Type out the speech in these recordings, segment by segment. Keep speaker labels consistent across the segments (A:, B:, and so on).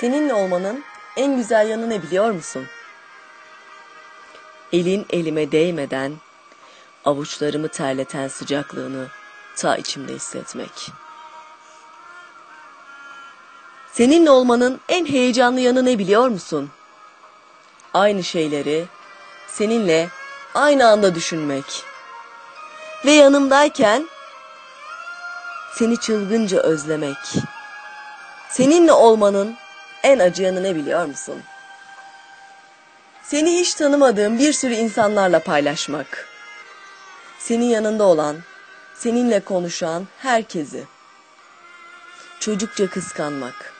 A: Seninle olmanın en güzel yanı ne biliyor musun? Elin elime değmeden avuçlarımı terleten sıcaklığını ta içimde hissetmek. Seninle olmanın en heyecanlı yanı ne biliyor musun? Aynı şeyleri seninle aynı anda düşünmek. Ve yanımdayken seni çılgınca özlemek. Seninle olmanın en acı yanı ne biliyor musun? Seni hiç tanımadığım bir sürü insanlarla paylaşmak. Senin yanında olan, seninle konuşan herkesi. Çocukça kıskanmak.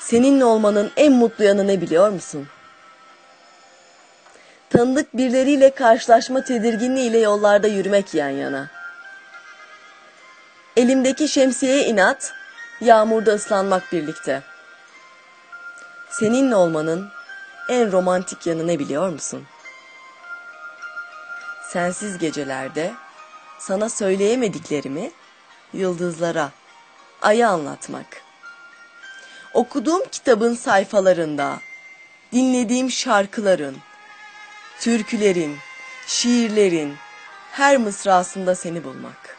A: Seninle olmanın en mutlu yanı ne biliyor musun? Tanıdık birileriyle karşılaşma tedirginliğiyle yollarda yürümek yan yana. Elimdeki şemsiyeye inat, yağmurda ıslanmak birlikte. Seninle olmanın en romantik yanı ne biliyor musun? Sensiz gecelerde sana söyleyemediklerimi yıldızlara, aya anlatmak. Okuduğum kitabın sayfalarında, dinlediğim şarkıların, türkülerin, şiirlerin her mısrasında seni bulmak.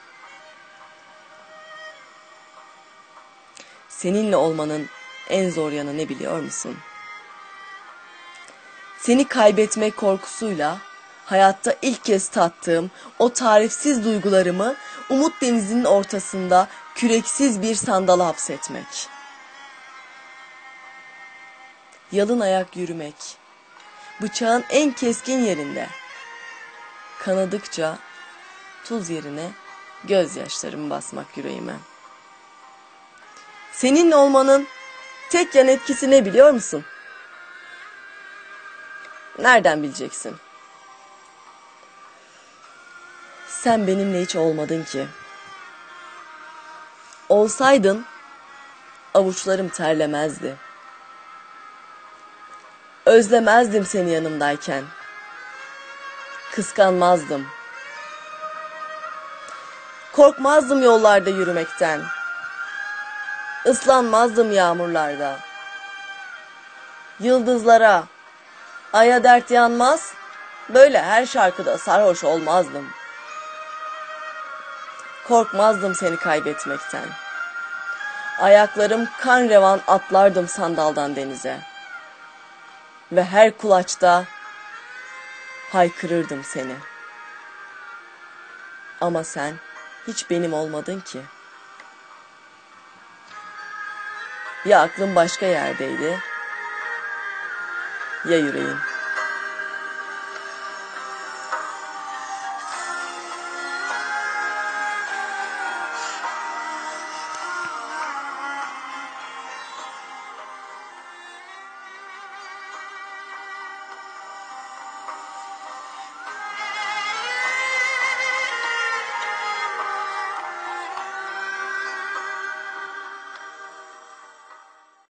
A: Seninle olmanın en zor yanı ne biliyor musun? Seni kaybetmek korkusuyla hayatta ilk kez tattığım o tarifsiz duygularımı umut denizinin ortasında küreksiz bir sandala hapsetmek. Yalın ayak yürümek. Bıçağın en keskin yerinde. Kanadıkça tuz yerine gözyaşlarımı basmak yüreğime. Seninle olmanın tek yan etkisi ne biliyor musun? Nereden bileceksin? Sen benimle hiç olmadın ki. Olsaydın avuçlarım terlemezdi. Özlemezdim seni yanımdayken. Kıskanmazdım. Korkmazdım yollarda yürümekten. Islanmazdım yağmurlarda. Yıldızlara, aya dert yanmaz, böyle her şarkıda sarhoş olmazdım. Korkmazdım seni kaybetmekten. Ayaklarım kan revan atlardım sandaldan denize. Ve her kulaçta haykırırdım seni. Ama sen hiç benim olmadın ki. Ya aklın başka yerdeydi ya yüreğin.